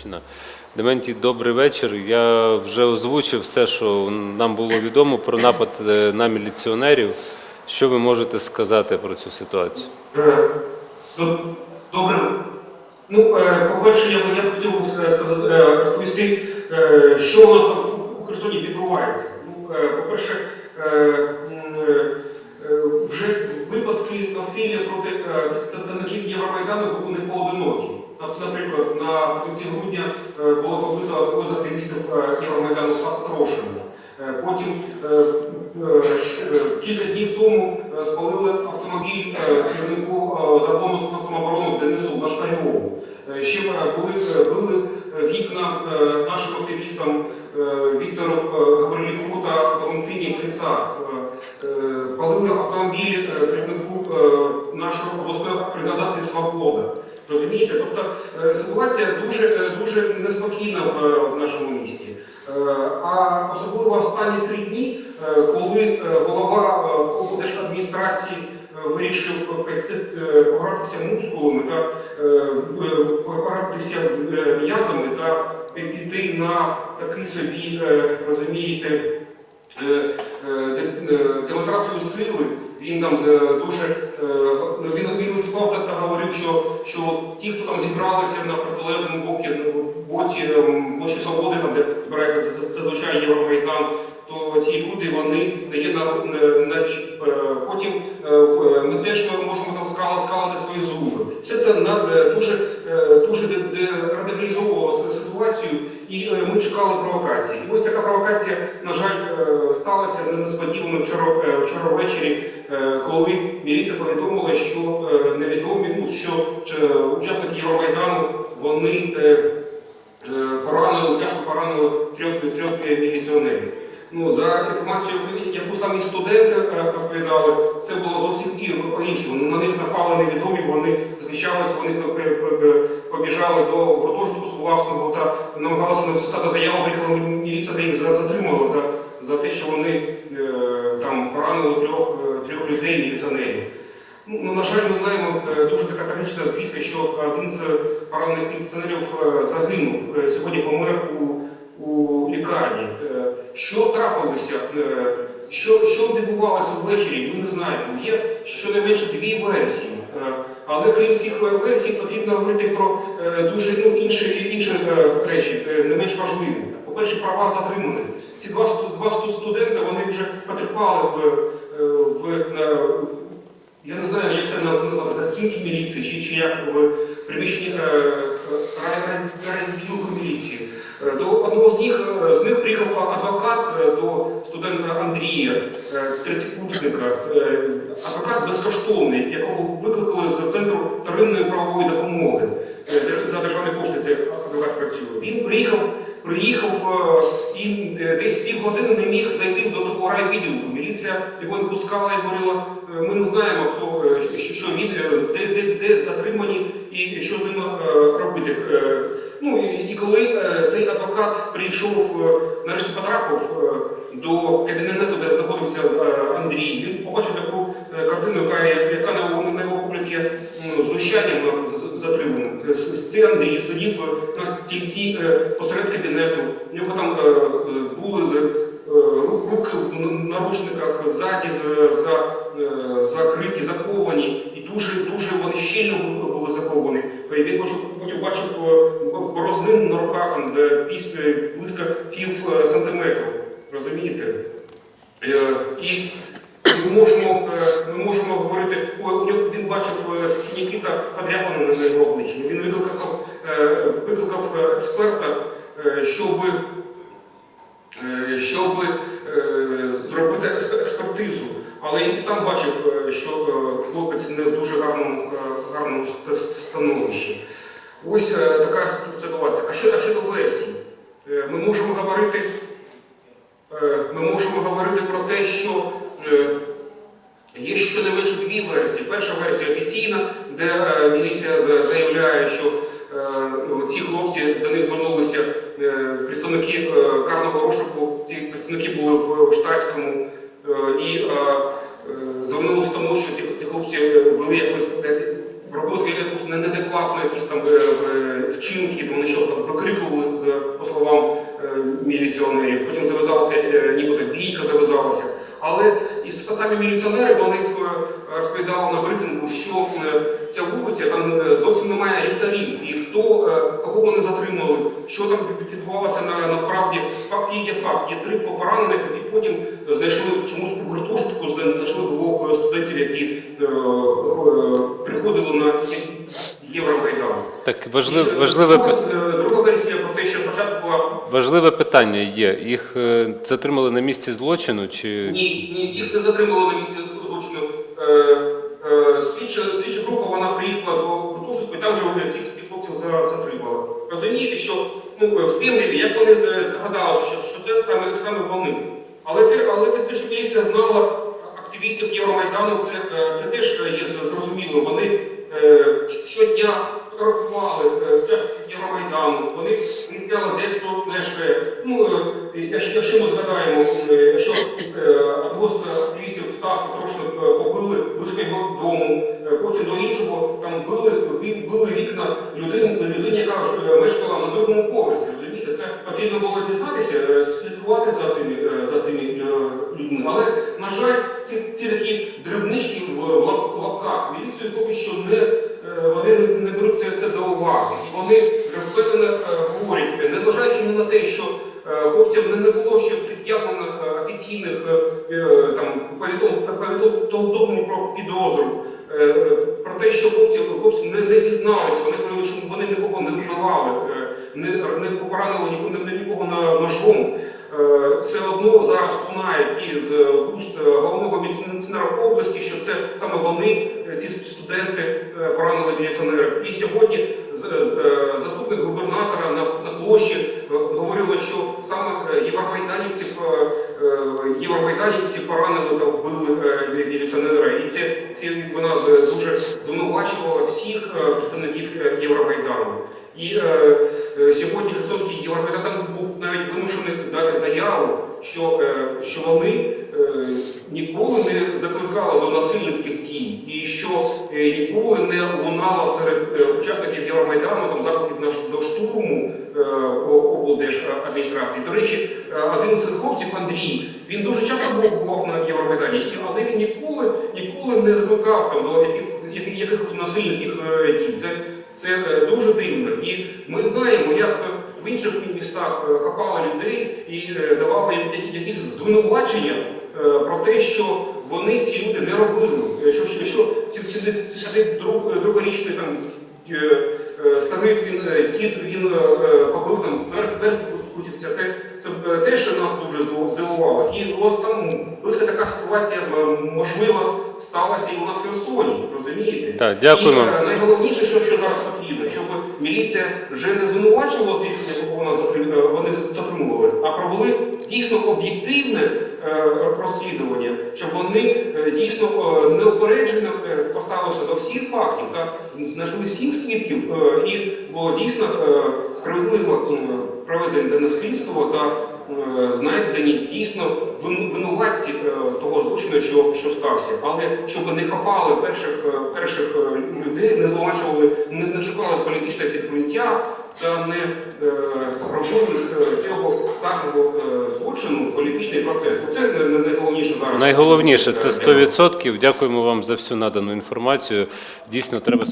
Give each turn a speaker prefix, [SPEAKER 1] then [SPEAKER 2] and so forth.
[SPEAKER 1] Вінниччина. Дементій, добрий вечір. Я вже озвучив все, що нам було відомо про напад е, на міліціонерів. Що ви можете сказати про цю ситуацію?
[SPEAKER 2] Е, ну, Добре. Ну, е, по-перше, я б я хотів сказати, розповісти, що у нас у- Херсоні відбувається. Ну, По-перше, вже випадки насилля проти представників Євромайдану були Наприклад, на кінці грудня е, було побито одного з активістів Євромайдану. Е, Потім е, е, е, кілька днів тому спалили автомобіль керівнику закону самооборони Денису Лашкарьову. Ще були, били вікна нашим активістам Віктору Гаврилюку та Валентині Крицак. Палили автомобіль керівнику нашої обласної організації Свобода. Розумієте? Тобто е, ситуація дуже, е, дуже неспокійна в, в нашому місті. Е, А особливо останні три дні, коли голова облдержадміністрації вирішив погратися мускулами та погратися м'язами та піти на такий собі, розумієте, де- демонстрацію сили. Він там е, дуже е, він, він виступав та, та говорив, що, що ті, хто там зібралися на протилежному боці, боці ем, площі Свободи, там де збирається за- за- зазвичай Євромайдан, то ці люди вони не є на, на, на від. Е, Потім е, в- ми теж можемо там скала, скалити свої зуби. Все це на, е, дуже, е, дуже де, де радикалізовувало си- ситуацію, і е, ми чекали провокації. І ось така провокація, на жаль, е, сталася несподівано вчора, е, вчора ввечері, е, коли міліція повідомила, що невідомі, ну, що учасники Євромайдану вони поранили, тяжко поранили трьох, трьох міліціонерів. Ну, за інформацією, яку самі студенти е, розповідали, це було зовсім і по-іншому. На них напали невідомі, вони захищалися, вони побіжали до гуртожитку з власного та намагалися написати заяву, приїхала міліція та їх за- затримала за, за те, що вони е, там поранили трьох, е, трьох людей, міліціонерів. Ну, ну, на жаль, ми знаємо дуже така трагічна звістка, що один з поранених міліціонерів загинув. Сьогодні помер у, у лікарні. Що трапилося? Е, Що, що відбувалося ввечері, ми не знаємо. Є щонайменше дві версії. Е, Але крім цих версій, потрібно говорити про е, дуже ну, інші, інші речі, не менш важливі. По-перше, права затриманих. Ці два, два студенти вони вже потерпали в, в, на, я не знаю, як це наз- назвати, за стінки міліції, чи, чи як в приміщенні рай- рай- райвідділку міліції. До одного з них, з них приїхав адвокат е, до студента Андрія, е, третєкурсника, е, адвокат якого викликали з центру вторинної правової допомоги. Е, За державні кошти цей адвокат працює. Він приїхав, приїхав е, і е, десь півгодини не міг зайти до цього райвідділку. Міліція його не пускала і говорила, «Е, ми не знаємо, хто що, він, де, де, де затримані і що з ним робити. Ну і, коли цей адвокат прийшов, нарешті потрапив до кабінету, де знаходився е, Андрій, він побачив таку е, картину, яка, яка на, його- погляд є ну, знущанням затриманим. Цей Андрій сидів е, на стільці е, посеред кабінету. У нього там е, е, були е, руки в наручниках, ззаді е, закриті, заковані, і дуже дуже вони щільно були заковані. Він потім, бачив е, борознину на руках, де е, близько пів е, сантиметру. Розумієте? Е, І ми можемо, е, ми можемо говорити, ой, він бачив е, синяки та подряпини на його обличчі. Він викликав, викликав експерта, щоб, щоб зробити експертизу. Але і сам бачив, що хлопець не в дуже гарному, гарному становищі. Ось така ситуація. А що, а щодо версій? Е, Ми можемо говорити, ми можемо говорити про те, що е, є щонайменше дві версії. Перша версія офіційна, де е, міліція заявляє, що е, ці хлопці до них звернулися е, представники е, карного розшуку. Ці представники були в штатському е, і е, е, звернулися тому, що ці, ці хлопці вели якось е, робили якусь не- неадекватну якісь там е, е, вчинки, вони що там викрикували, з, по словам е, міліціонерів, потім зав'язалася, е, нібито бійка зав'язалася. Але і самі міліціонери вони е, розповідали на брифінгу, що е, ця вулиця там зовсім немає ліхтарів, і хто кого вони затримали, що там відбувалося на насправді факт є, є факт. Є три поранених, і потім знайшли чомусь у гуртожитку, знайшли двох студентів, які е, е, приходили на Євромайдан.
[SPEAKER 1] Так
[SPEAKER 2] е,
[SPEAKER 1] важливе,
[SPEAKER 2] друга,
[SPEAKER 1] пи-
[SPEAKER 2] е, друга версія про те, що спочатку була
[SPEAKER 1] важливе питання є. Їх е, затримали на місці злочину чи
[SPEAKER 2] Ні, ні, їх не затримали на місці злочину. Е, е, слідча, слідча група вона приїхала до гуртожитку, і там же вони цих, хлопців за- затримали. Розумієте, що ну, в темряві, як вони е, здогадалися, що, що це саме, саме вони. Але те, але те, що міліція знала активістів Євромайдану, це, е, це теж е, є зрозуміло. Вони е, щодня потім там били, били, вікна людини, людині, яка е, мешкала на другому поверсі. Розумієте, це потрібно було дізнатися, е, слідкувати за цими, е, за цими людьми. Але, на жаль, ці, ці такі дрібнички в, лапках міліцію поки що не, вони не, беруть це, до уваги. І вони вже говорять, незважаючи на те, що хлопцям не, було ще пред'явлено е, офіційних там, повідомлень про підозру. е, е, Про те, що хлопці, хлопці не, не зізналися, вони говорили, що вони нікого не вбивали, е, не, не нікого, не- нікого ножом. Е, Все одно зараз лунає із вуст е, головного міліціонера області, що це саме вони, е, ці студенти, поранили міліціонерів. І сьогодні заступник губернатора на, площі говорили, що саме євромайданівці, поранили та вбили міліціонера. І це, це вона дуже звинувачувала всіх представників Євромайдану. І е, сьогодні Херсонський Євромайдан був навіть вимушений дати заяву, що, е, що вони е, ніколи не закликали до насильницьких дій, і що е, ніколи не лунало серед е, учасників Євромайдану там закликів до штурму е, облдержадміністрації. До речі, е, один з хлопців Андрій, він дуже часто бував на Євромайдані, але він ніколи ніколи не закликав там до яких, яких, якихось насильницьких е, дій. Це, це е, дуже дивно. І ми знаємо, як в інших містах е, хапали людей і е, давали їм якісь звинувачення е, про те, що вони ці люди не робили. Е, Що, що, що 72-річний там е, е, старий він е, дід він е, е, побив там Беркутівця. Те- Це е, теж нас дуже здивувало. І ось сам близька така ситуація е, можливо сталася і у нас в Херсоні. Розумієте?
[SPEAKER 1] Так, дякуємо.
[SPEAKER 2] І, е, найголовніше, що, що зараз потрібно, щоб міліція вже не звинувачувала тих, якого вона е, вони затримували, а провели дійсно об'єктивне е, розслідування, щоб вони дійсно неупереджено поставилися до всіх фактів та знайшли всіх свідків, і було дійсно справедливо проведене слідство та знайдені дійсно вин- винуватці е, того злочину, що, що стався. Але щоб не хапали перших, е, перших е, людей, не звинувачували, не, не шукали політичне підґрунтя та не е, робили з цього карного е, злочину політичний процес. Це не- найголовніше зараз.
[SPEAKER 1] найголовніше це
[SPEAKER 2] Е, для
[SPEAKER 1] 100%. Дякуємо вам за всю надану інформацію. Дійсно, треба.